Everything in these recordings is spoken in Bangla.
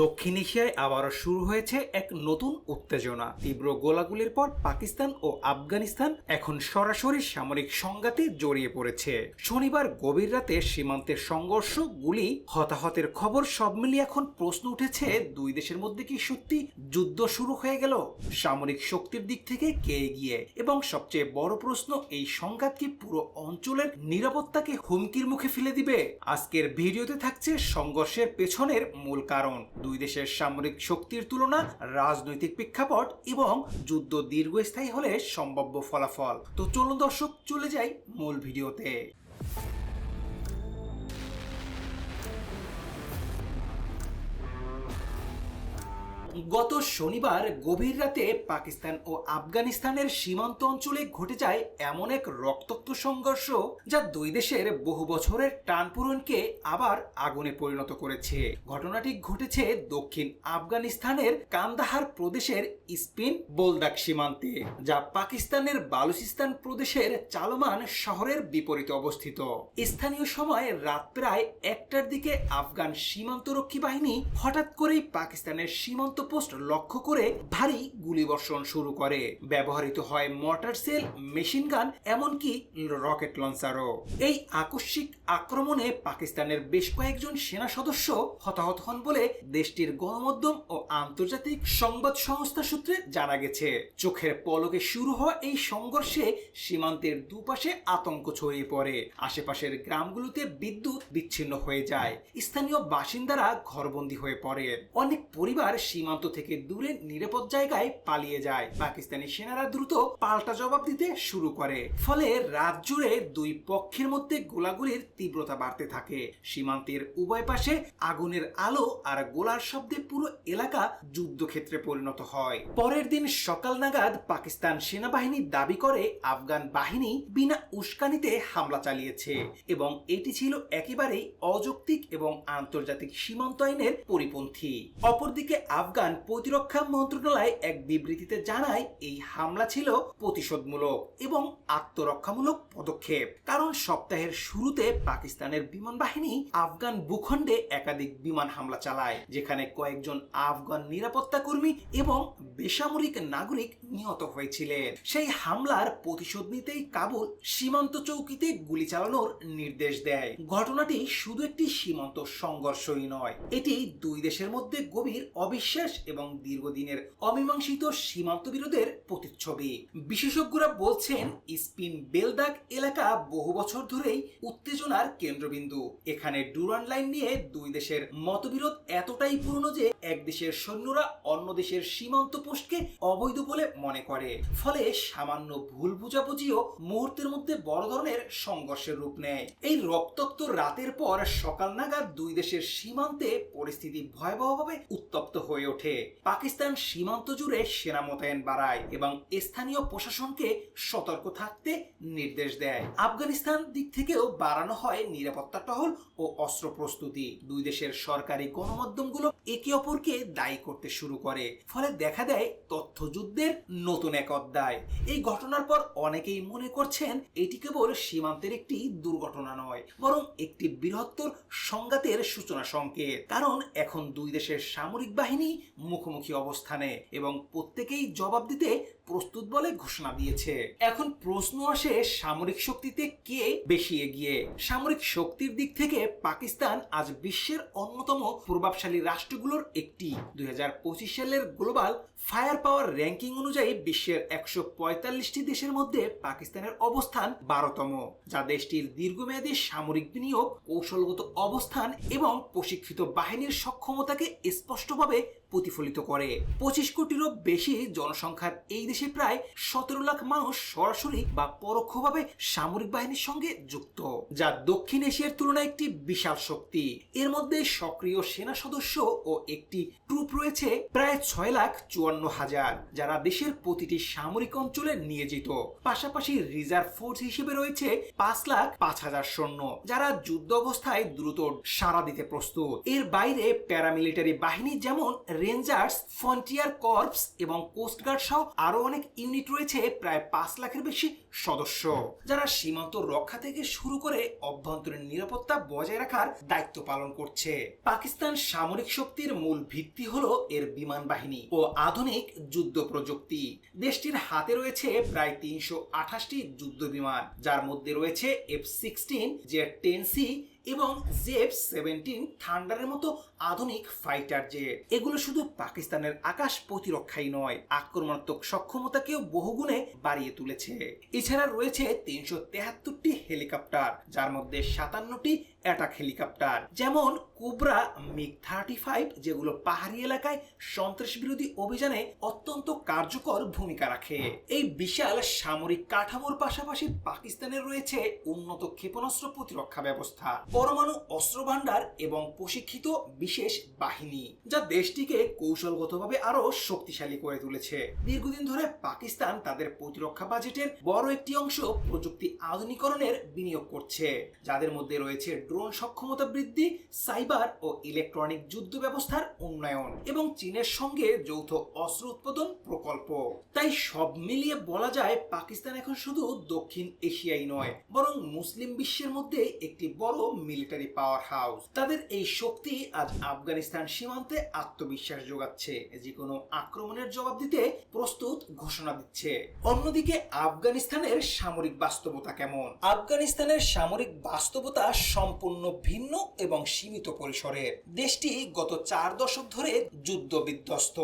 দক্ষিণ এশিয়ায় আবারও শুরু হয়েছে এক নতুন উত্তেজনা। তীব্র গোলাগুলির পর পাকিস্তান ও আফগানিস্তান এখন সরাসরি সামরিক সংঘাতে জড়িয়ে পড়েছে। শনিবার গভীর রাতে সীমান্তের সংঘর্ষ গুলি হতাহতের খবর সব মিলিয়ে এখন প্রশ্ন উঠেছে, দুই দেশের মধ্যে কি সত্যি যুদ্ধ শুরু হয়ে গেল? সামরিক শক্তির দিক থেকে কে এগিয়ে? এবং সবচেয়ে বড় প্রশ্ন, এই সংঘাত কি পুরো অঞ্চলের নিরাপত্তাকে হুমকির মুখে ফেলে দিবে? আজকের ভিডিওতে থাকছে সংঘর্ষের পেছনের মূল কারণ। দুই দেশের সামরিক শক্তির তুলনা, রাজনৈতিক প্রেক্ষাপট এবং যুদ্ধ দীর্ঘস্থায়ী হলে সম্ভাব্য ফলাফল। তো চলুন দর্শক, চলে যাই মূল ভিডিওতে। গত শনিবার গভীর রাতে পাকিস্তান ও আফগানিস্তানের সীমান্ত অঞ্চলে ঘটে যায় এমন এক রক্তাক্ত সংঘর্ষ যা দুই দেশের বহু বছরের টানপূরণকে আবার আগুনে পরিণত করেছে। ঘটনাটি ঘটেছে দক্ষিণ আফগানিস্তানের কান্দাহার প্রদেশের স্পিন বোলদাক সীমান্তে, যা পাকিস্তানের বালুচিস্তান প্রদেশের চালমান শহরের বিপরীতে অবস্থিত। স্থানীয় সময় রাত প্রায় একটার দিকে আফগান সীমান্তরক্ষী বাহিনী হঠাৎ করেই পাকিস্তানের সীমান্ত পোস্ট লক্ষ্য করে ভারী গুলিবর্ষণ শুরু করে। ব্যবহৃত হয় মর্টার সেল, মেশিন গান, এমনকি রকেট লঞ্চারও। এই আকস্মিক আক্রমণে পাকিস্তানের বেশ কয়েকজন সেনা সদস্য হতাহত হন বলে দেশটির গণমাধ্যম ও আন্তর্জাতিক সংবাদ সংস্থা সূত্রে জানা গেছে। চোখের পলকে শুরু হওয়া এই সংঘর্ষে সীমান্তের দুপাশে আতঙ্ক ছড়িয়ে পড়ে। আশেপাশের গ্রামগুলোতে বিদ্যুৎ বিচ্ছিন্ন হয়ে যায়। স্থানীয় বাসিন্দারা ঘরবন্দি হয়ে পড়ে। অনেক পরিবার সীমান্ত থেকে দূরে নিরাপদ জায়গায় পালিয়ে যায়। পাকিস্তানি সেনারা দ্রুত পাল্টা জবাব দিতে শুরু করে। ফলে রাত জুড়ে দুই পক্ষের মধ্যে গোলাগুলির তীব্রতা বাড়তে থাকে। সীমান্তের উভয় পাশে আগুনের আলো আর গোলার শব্দে পুরো এলাকা যুদ্ধক্ষেত্রে পরিণত হয়। পরের দিন সকাল নাগাদ পাকিস্তান সেনাবাহিনী দাবি করে আফগান বাহিনী বিনা উস্কানিতে হামলা চালিয়েছে এবং এটি ছিল একেবারেই অযৌক্তিক এবং আন্তর্জাতিক সীমান্ত আইনের পরিপন্থী। অপরদিকে আফগান প্রতিরক্ষা মন্ত্রণালয় এক বিবৃতিতে জানায়, এই হামলা ছিল প্রতিশোধমূলক এবং আত্মরক্ষামূলক পদক্ষেপ। কারণ সপ্তাহের শুরুতে পাকিস্তানের বিমান বাহিনী আফগান ভূখণ্ডে একাধিক বিমান হামলা চালায়, যেখানে কয়েকজন আফগান নিরাপত্তা কর্মী এবং বেসামরিক নাগরিক নিহত হয়েছিলেন। সেই হামলার প্রতিশোধ নিতেই কাবুল সীমান্ত চৌকিতে গুলি চালানোর নির্দেশ দেয়। ঘটনাটি শুধু একটি সীমান্ত সংঘর্ষই নয়, এটি দুই দেশের মধ্যে গভীর অবিশ্বাস এবং দীর্ঘদিনের অমীমাংসিত সীমান্ত বিরোধের প্রতিচ্ছবি। বিশেষজ্ঞরা বলছেন, স্পিন বেলদাগ এলাকা বহু বছর ধরেই উত্তেজনার কেন্দ্রবিন্দু। এখানে ডুরান লাইন নিয়ে দুই দেশের মতবিরোধ এতটাই পুরনো যে এক দেশের সৈন্যরা অন্য দেশের সীমান্ত পোস্টকে অবৈধ বলে মনে করে। ফলে সামান্য ভুল বুঝাবুঝিও মুহূর্তের মধ্যে বড় ধরনের সংঘর্ষের রূপ নেয়। এই রক্তাক্ত রাতের পর সকাল নাগাদ দুই দেশের সীমান্তে পরিস্থিতি ভয়াবহভাবে উত্তপ্ত হয়ে ওঠে। পাকিস্তান সীমান্ত জুড়ে সেনা মোতায়েন বাড়ায় এবং স্থানীয় প্রশাসনকে সতর্ক থাকতে নির্দেশ দেয়। আফগানিস্তান দিক থেকেও বাড়ানো হয় নিরাপত্তা টহল ও অস্ত্র প্রস্তুতি। দুই দেশের সরকারি গণমাধ্যমগুলো একে অপরকে দায়ী করতে শুরু করে। ফলে দেখা দেয় তথ্যযুদ্ধের নতুন এক অধ্যায়। এই ঘটনার পর অনেকেই মনে করছেন এটি কেবল সীমান্তের একটি দুর্ঘটনা নয়, বরং একটি বৃহত্তর সংঘাতের সূচনা সংকেত। কারণ এখন দুই দেশের সামরিক বাহিনী মুখোমুখি অবস্থানে এবং প্রত্যেকেই জবাব দিতে প্রস্তুত বলে ঘোষণা দিয়েছে। এখন প্রশ্ন আসে সামরিক শক্তিতে কে বেশি এগিয়ে? সামরিক শক্তির দিক থেকে পাকিস্তান আজ বিশ্বের অন্যতম প্রভাবশালী রাষ্ট্রগুলোর একটি। দুই হাজার পঁচিশ সালের গ্লোবাল ফায়ার পাওয়ার র্যাঙ্কিং অনুযায়ী বিশ্বের একশো পঁয়তাল্লিশটি দেশের মধ্যে পাকিস্তানের অবস্থান বারোতম, যা দেশটির দীর্ঘমেয়াদী সামরিক বিনিয়োগ, কৌশলগত অবস্থান এবং প্রশিক্ষিত বাহিনীর সক্ষমতাকে স্পষ্টভাবে প্রতিফলিত করে। পঁচিশ কোটিরও বেশি জনসংখ্যার এই দেশে প্রায় সতেরো লাখ মানুষ সরাসরি বা পরোক্ষভাবে সামরিক বাহিনীর সঙ্গে যুক্ত, যা দক্ষিণ এশিয়ার তুলনায় একটি বিশাল শক্তি। এর মধ্যে সক্রিয় সেনা সদস্য ও একটি ট্রুপ রয়েছে প্রায় ছয় লাখ চুয়ান্ন হাজার, যারা দেশের প্রতিটি সামরিক অঞ্চলে নিয়োজিত। পাশাপাশি রিজার্ভ ফোর্স হিসেবে রয়েছে পাঁচ লাখ পাঁচ হাজার সৈন্য, যারা যুদ্ধ অবস্থায় দ্রুত সাড়া দিতে প্রস্তুত। এর বাইরে প্যারামিলিটারি বাহিনী যেমন রেঞ্জার্স ফ্রন্টিয়ার কর্পস এবং কোস্টগার্ড সহ আরও অনেক ইউনিট রয়েছে প্রায় পাঁচ লাখের বেশি সদস্য। যারা সীমান্ত রক্ষা থেকে শুরু করে অভ্যন্তরীণ নিরাপত্তা বজায় রাখার দায়িত্ব পালন করছে। পাকিস্তান সামরিক শক্তির মূল ভিত্তি হলো এর বিমান বাহিনী ও আধুনিক যুদ্ধ প্রযুক্তি। দেশটির হাতে রয়েছে প্রায় তিনশো আঠাশটি যুদ্ধ বিমান, যার মধ্যে রয়েছে F sixteen J ten C এবং জেফ সেভেন্টিন থান্ডারের মতো আধুনিক ফাইটার জেট এগুলো শুধু পাকিস্তানের আকাশ প্রতিরক্ষাই নয়, আক্রমণাত্মক সক্ষমতাকেও বহুগুণে বাড়িয়ে তুলেছে। এছাড়া রয়েছে তিনশো তেহাত্তরটি হেলিকপ্টার যার মধ্যে সাতান্নটি অ্যাটাক হেলিকপ্টার। যেমন কোবরা মিগ থার্টি ফাইভ, যেগুলো পাহাড়ি এলাকায় সন্ত্রাস বিরোধী অভিযানে অত্যন্ত কার্যকর ভূমিকা রাখে। এই বিশাল সামরিক কাঠামোর পাশাপাশি পাকিস্তানের রয়েছে উন্নত ক্ষেপণাস্ত্র প্রতিরক্ষা ব্যবস্থা, পরমাণু অস্ত্র ভান্ডার এবং প্রশিক্ষিত বিশেষ বাহিনী, যা দেশটিকে কৌশলগতভাবে আরও শক্তিশালী করে তুলেছে। দীর্ঘদিন ধরে পাকিস্তান তাদের প্রতিরক্ষা বাজেটের বড় একটি অংশ প্রযুক্তি আধুনিকরণের বিনিয়োগ করছে, যাদের মধ্যে রয়েছে ড্রোন সক্ষমতা বৃদ্ধি, সাইবার ও ইলেকট্রনিক যুদ্ধ ব্যবস্থার উন্নয়ন এবং চীনের সঙ্গে যৌথ অস্ত্র উৎপাদন প্রকল্প। তাই সব মিলিয়ে বলা যায় পাকিস্তান এখন শুধু দক্ষিণ এশিয়াই নয়, বরং মুসলিম বিশ্বের মধ্যে একটি বড় মিলিটারি পাওয়ার হাউস তাদের এই শক্তি আজ আফগানিস্তান সীমান্তে আত্মবিশ্বাস যোগাচ্ছে যে কোনো আক্রমণের জবাব দিতে প্রস্তুত ঘোষণা দিচ্ছে। অন্যদিকে আফগানিস্তানের সামরিক বাস্তবতা কেমন? আফগানিস্তানের সামরিক বাস্তবতা সম্পূর্ণ ভিন্ন এবং সীমিত পরিসরের। দেশটি গত চার দশক ধরে যুদ্ধ বিধ্বস্ত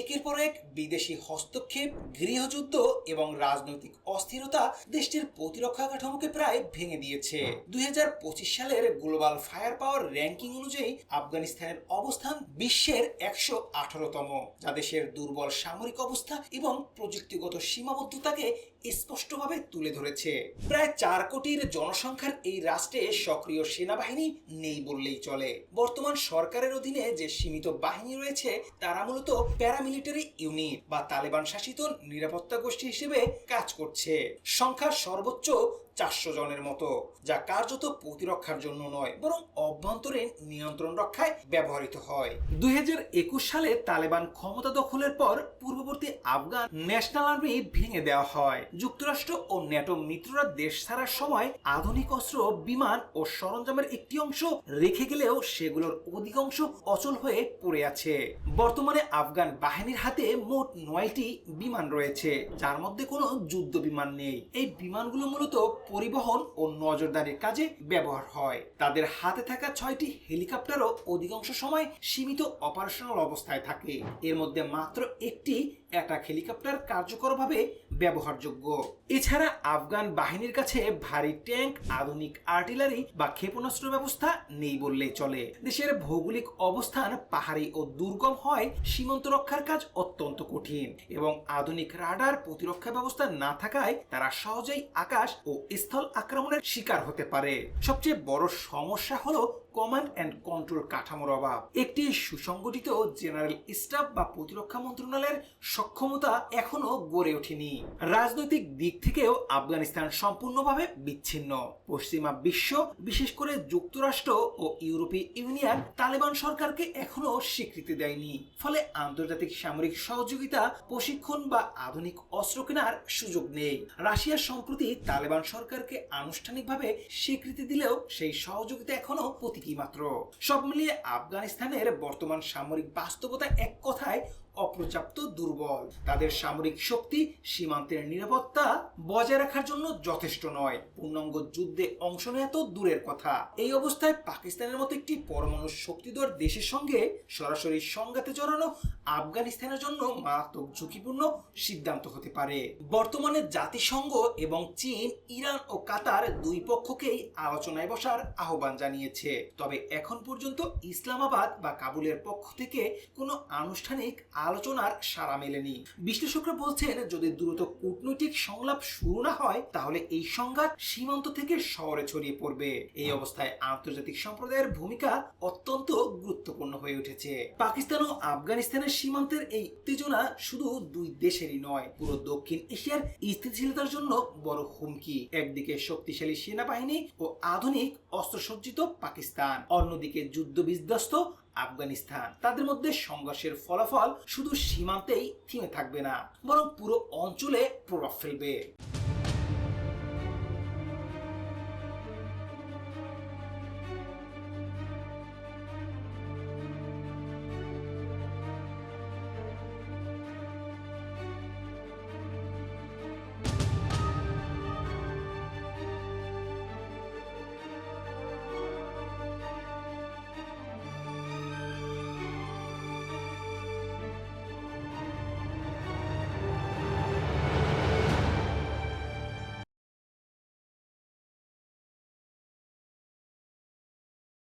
একের পর এক বিদেশি হস্তক্ষেপ, গৃহযুদ্ধ এবং রাজনৈতিক অস্থিরতা দেশটির প্রতিরক্ষা কাঠামোকে প্রায় ভেঙে দিয়েছে। দুই হাজার পঁচিশ সালের গ্লোবাল ফায়ার পাওয়ার র্যাঙ্কিং অনুযায়ী আফগানিস্তানের অবস্থান বিশ্বের একশো আঠারোতম, যা দেশের দুর্বল সামরিক অবস্থা এবং প্রযুক্তিগত সীমাবদ্ধতাকে স্পষ্টভাবে তুলে ধরেছে। প্রায় চার কোটির জনসংখ্যার এই রাষ্ট্রে সক্রিয় সেনাবাহিনী নেই বললেই চলে। বর্তমান সরকারের অধীনে যে সীমিত বাহিনী রয়েছে, তারা মূলত প্যারামিলিটারি ইউনিট বা তালেবান শাসিত নিরাপত্তা গোষ্ঠী হিসেবে কাজ করছে। সংখ্যা সর্বোচ্চ চারশো জনের মতো, যা কার্যত প্রতিরক্ষার জন্য নয়, বরং অভ্যন্তরীণ নিয়ন্ত্রণ রক্ষায় ব্যবহৃত হয়। দু হাজার একুশ সালে তালেবান ক্ষমতা দখলের পর পূর্ববর্তী আফগান ন্যাশনাল আর্মি ভেঙে দেওয়া হয়। যুক্তরাষ্ট্র ও ন্যাটো মিত্ররা দেশ ছাড়ার সময় আধুনিক অস্ত্র, বিমান ও সরঞ্জামের একটি অংশ রেখে গেলেও সেগুলোর অধিকাংশ অচল হয়ে পড়ে আছে। বর্তমানে আফগান বাহিনীর হাতে মোট নয়টি বিমান রয়েছে, যার মধ্যে কোনো যুদ্ধ বিমান নেই। এই বিমানগুলো মূলত পরিবহন ও নজরদারির কাজে ব্যবহার হয়। তাদের হাতে থাকা ছয়টি হেলিকপ্টারও অধিকাংশ সময় সীমিত অপারেশনাল অবস্থায় থাকে। এর মধ্যে মাত্র একটি অ্যাটাক হেলিকপ্টার কার্যকরভাবে ব্যবহারযোগ্য। এছাড়া আফগান বাহিনীর কাছে ভারী ট্যাঙ্ক, আধুনিক আর্টিলারি বা ক্ষেপণাস্ত্র ব্যবস্থা নেই বললেই চলে। দেশের ভৌগোলিক অবস্থান পাহাড়ি ও দুর্গম হয় সীমান্ত রক্ষার কাজ অত্যন্ত কঠিন এবং আধুনিক রাডার প্রতিরক্ষা ব্যবস্থা না থাকায় তারা সহজেই আকাশ ও স্থল আক্রমণের শিকার হতে পারে। সবচেয়ে বড় সমস্যা হলো কমান্ড অ্যান্ড কন্ট্রোল কাঠামোর অভাব। একটি সুসংগঠিত জেনারেল স্টাফ বা প্রতিরক্ষা মন্ত্রণালয়ের সক্ষমতা এখনও গড়ে ওঠেনি। রাজনৈতিক দিক থেকেও আফগানিস্তান সম্পূর্ণভাবে বিচ্ছিন্ন। পশ্চিমা বিশ্ব, বিশেষ করে যুক্তরাষ্ট্র ও ইউরোপীয় ইউনিয়ন তালেবান সরকারকে এখনও স্বীকৃতি দেয়নি। ফলে আন্তর্জাতিক সামরিক সহযোগিতা, প্রশিক্ষণ বা আধুনিক অস্ত্র কেনার সুযোগ নেই। রাশিয়া সম্প্রতি তালেবান সরকারকে আনুষ্ঠানিকভাবে স্বীকৃতি দিলেও সেই সহযোগিতা এখনও প্রতীকী মাত্র সব মিলিয়ে আফগানিস্তানের বর্তমান সামরিক বাস্তবতা এক কথায় অপর্যাপ্ত দুর্বল। তাদের সামরিক শক্তি সীমান্তের নিরাপত্তা বজায় রাখার জন্য যথেষ্ট নয়। পূর্ণাঙ্গ যুদ্ধে অংশ নেওয়া তো দূরের কথা। এই অবস্থায় পাকিস্তানের মতো একটি পরমাণু শক্তিধর দেশের সঙ্গে সরাসরি সংঘাতে জড়ানো আফগানিস্তানের জন্য মারাত্মক ঝুঁকিপূর্ণ সিদ্ধান্ত হতে পারে। বর্তমানে জাতিসংঘ এবং চীন, ইরান ও কাতার দুই পক্ষকেই আলোচনায় বসার আহ্বান জানিয়েছে। তবে এখন পর্যন্ত ইসলামাবাদ বা কাবুলের পক্ষ থেকে কোনো আনুষ্ঠানিক আলোচনার সাড়া মেলেনি। বিশ্লেষকরা বলছেন, যদি দ্রুত কূটনৈতিক সংলাপ শুরু না হয়, তাহলে এই সংঘাত সীমান্ত থেকে শহরে ছড়িয়ে পড়বে। এই অবস্থায় আন্তর্জাতিক সম্প্রদায়ের ভূমিকা অত্যন্ত গুরুত্বপূর্ণ হয়ে উঠেছে। পাকিস্তান ও আফগানিস্তানের সীমান্তের এই উত্তেজনা শুধু দুই দেশেরই নয়, পুরো দক্ষিণ এশিয়ার স্থিতিশীলতার জন্য বড় হুমকি। একদিকে শক্তিশালী সেনাবাহিনী ও আধুনিক অস্ত্রসজ্জিত পাকিস্তান, অন্যদিকে যুদ্ধ বিধ্বস্ত আফগানিস্তান। তাদের মধ্যে সংঘর্ষের ফলাফল শুধু সীমান্তেই থেমে থাকবে না, বরং পুরো অঞ্চলে প্রভাব ফেলবে।